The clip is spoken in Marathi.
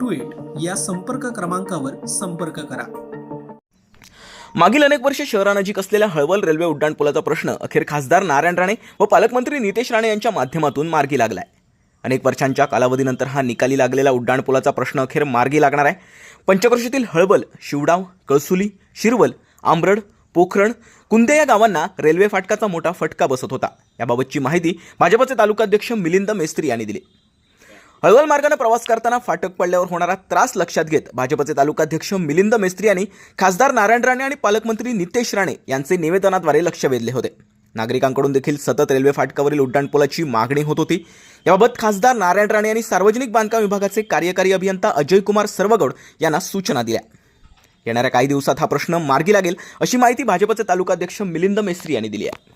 two eight या संपर्क क्रमांकावर संपर्क करा. मागील अनेक वर्ष शहरानजीक असलेल्या हळवल रेल्वे उड्डाणपुलाचा प्रश्न अखेर खासदार नारायण राणे व पालकमंत्री नितेश राणे यांच्या माध्यमातून मार्गी लागलाय. अनेक वर्षांच्या कालावधीनंतर हा निकाली लागलेला उड्डाणपुलाचा प्रश्न अखेर मार्गी लागणार आहे. पंचक्रोशीतील हळबल शिवडाव कळसुली शिरवल आंबरड पोखरण कुंदे या गावांना रेल्वे फाटकाचा मोठा फटका बसत होता. याबाबतची माहिती भाजपचे तालुकाध्यक्ष मिलिंद मेस्त्री यांनी दिली. हळवल मार्गाने प्रवास करताना फाटक पडल्यावर होणारा त्रास लक्षात घेत भाजपचे तालुकाध्यक्ष मिलिंद मेस्त्री यांनी खासदार नारायण राणे आणि पालकमंत्री नितेश राणे यांचे निवेदनाद्वारे लक्ष वेधले होते. नागरिकांकडून देखील सतत रेल्वे फाटकावरील उड्डाणपुलाची मागणी होत होती. याबाबत खासदार नारायण राणे यांनी सार्वजनिक बांधकाम विभागाचे कार्यकारी अभियंता अजय कुमार सर्वगौड यांना सूचना दिल्या. येणाऱ्या काही दिवसात हा प्रश्न मार्गी लागेल अशी माहिती भाजपचे तालुकाध्यक्ष मिलिंद मेस्त्री यांनी दिली आहे.